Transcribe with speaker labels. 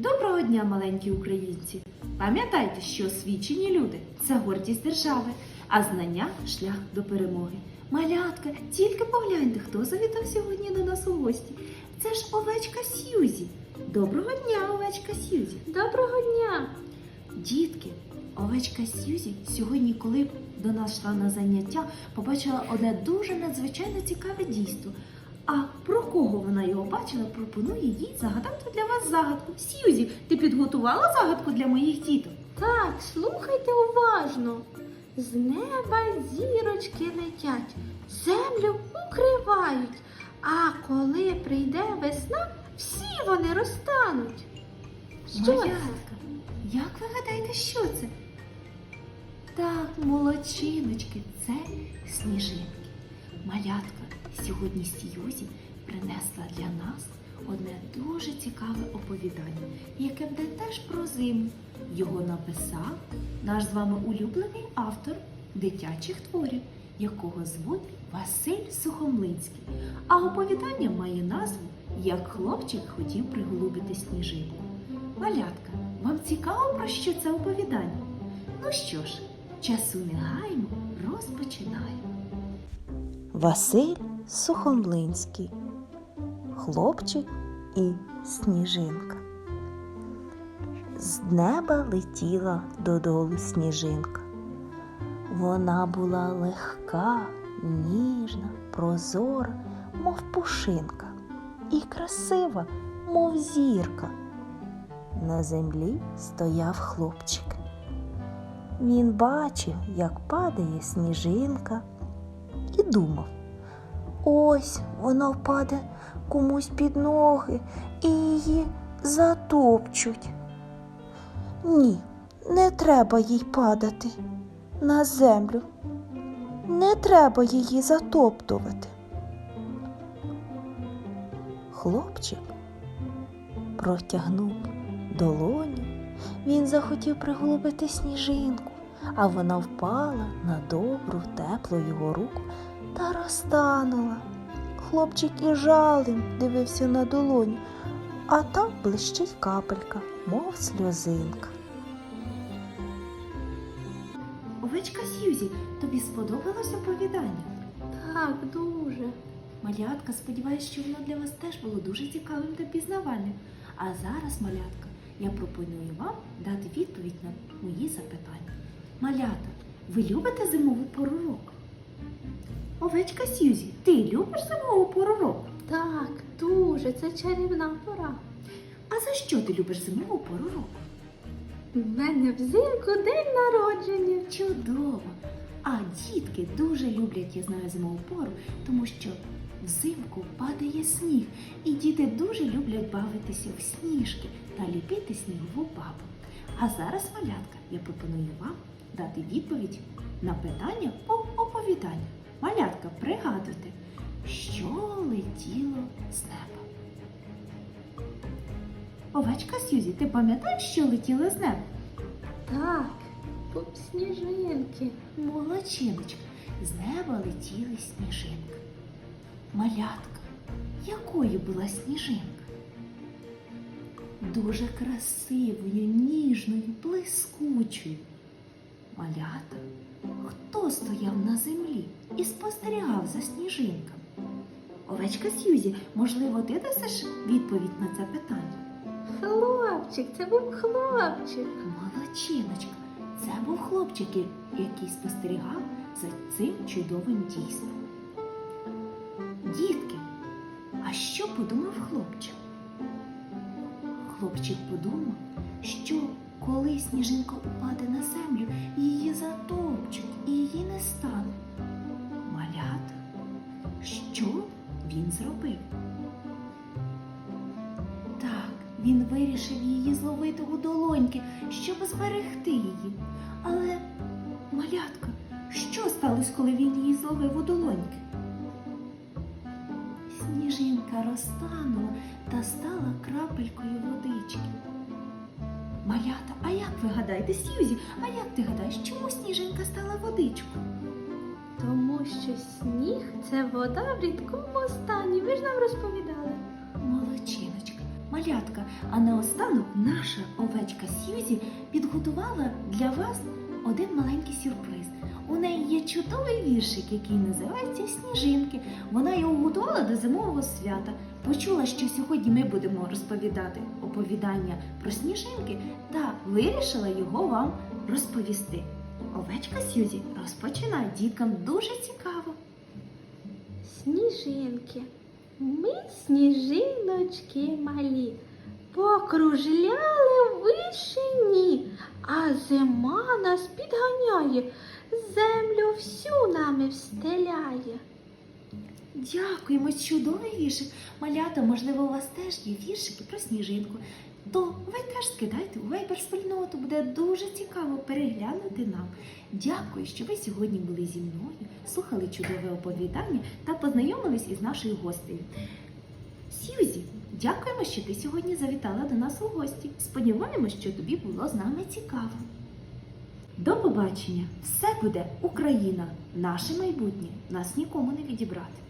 Speaker 1: Доброго дня, маленькі українці! Пам'ятайте, що освічені люди це гордість держави, а знання шлях до перемоги. Малятка, тільки погляньте, хто завітав сьогодні до нас у гості. Це ж овечка Сьюзі. Доброго дня, овечка Сьюзі.
Speaker 2: Доброго дня!
Speaker 1: Дітки, овечка Сьюзі сьогодні, коли до нас йшла на заняття, побачила одне дуже надзвичайно цікаве дійство. А про кого вона його бачила, пропоную їй загадати для вас загадку. Сьюзі, ти підготувала загадку для моїх діток?
Speaker 2: Так, слухайте уважно. З неба зірочки летять, землю укривають, а коли прийде весна, всі вони розтануть. Що це?
Speaker 1: Як ви гадаєте, що це? Так, молодчиночки, це сніжинки. Малятка, сьогодні Сьюзі принесла для нас одне дуже цікаве оповідання, яке буде теж про зиму. Його написав наш з вами улюблений автор дитячих творів, якого звуть Василь Сухомлинський. А оповідання має назву Як хлопчик хотів приголубити сніжинку. Малятка, вам цікаво про що це оповідання? Ну що ж, часу не гаймо, розпочинаємо.
Speaker 3: Василь Сухомлинський, хлопчик і сніжинка. З неба летіла додолу сніжинка. Вона була легка, ніжна, прозора, мов пушинка, і красива, мов зірка. На землі стояв хлопчик. Він бачив, як падає сніжинка, і думав. Ось вона впаде комусь під ноги і її затопчуть. Ні, не треба їй падати на землю. Не треба її затоптувати. Хлопчик протягнув долоню. Він захотів приголубити сніжинку, а вона впала на добру, теплу його руку та розтанула. Хлопчик і жалем дивився на долоню, а там блищить капелька, мов сльозинка.
Speaker 1: Овечка Сьюзі, тобі сподобалось оповідання?
Speaker 2: Так, дуже.
Speaker 1: Малятка, сподіваюся, що воно для вас теж було дуже цікавим та пізнавальним. А зараз, малятка, я пропоную вам дати відповідь на мої запитання. Малята, ви любите зимову пору року? Овечка Сьюзі, ти любиш зимову пору року?
Speaker 2: Так, дуже. Це чарівна пора.
Speaker 1: А за що ти любиш зимову пору року?
Speaker 2: У мене взимку день народження.
Speaker 1: Чудово! А дітки дуже люблять, я знаю, зимову пору, тому що взимку падає сніг, і діти дуже люблять бавитися в сніжки та ліпити снігову бабу. А зараз, малятка, я пропоную вам дати відповідь на питання по оповіданню. Малятка, пригадуйте, що летіло з неба. Овечка Сюзі, ти пам'ятаєш, що летіло з неба?
Speaker 2: Так, пуп сніжинки.
Speaker 1: Молодчиночка, з неба летіли сніжинки. Малятка, якою була сніжинка? Дуже красивою, ніжною, блискучою. Малята, хто стояв на землі і спостерігав за сніжинками? Овечка Сьюзі, можливо, ти дасиш відповідь на це питання?
Speaker 2: Хлопчик, це був хлопчик.
Speaker 1: Молодчиночка, це був хлопчик, який спостерігав за цим чудовим дійством. Дітки, а що подумав хлопчик? Хлопчик подумав, що коли сніжинка упаде на землю, її затопчуть і її не стане. Малята, що він зробив? Так, він вирішив її зловити у долоньки, щоб зберегти її. Але, малятка, що сталося, коли він її зловив у долоньки? Сніжинка розтанула та стала крапелькою водички. Малята, а як ви гадаєте, Сьюзі, а як ти гадаєш, чому сніжинка стала водичкою?
Speaker 2: Тому що сніг це вода в рідкому стані. Ви ж нам розповідали.
Speaker 1: Молодчиночка. Малятка, а наостанок наша овечка Сьюзі підготувала для вас один маленький сюрприз. У неї є чудовий віршик, який називається Сніжинки. Вона його готувала до зимового свята. Почула, що сьогодні ми будемо розповідати оповідання про сніжинки, та вирішила його вам розповісти. Овечка Сьюзі розпочинає діткам дуже цікаво.
Speaker 2: Сніжинки. Ми сніжиночки малі. Покружляли в вишині, а зима нас підганяє, землю всю нами встеляє.
Speaker 1: Дякуємо, чудовий віршик. Малята, можливо, у вас теж є віршики про сніжинку. То ви теж скидайте у вайбер спільноту, буде дуже цікаво переглянути нам. Дякую, що ви сьогодні були зі мною, слухали чудове оповідання та познайомились із нашою гостею. Сьюзі, дякуємо, що ти сьогодні завітала до нас у гості. Сподіваємось, що тобі було з нами цікаво. До побачення! Все буде Україна! Наше майбутнє нас нікому не відібрати.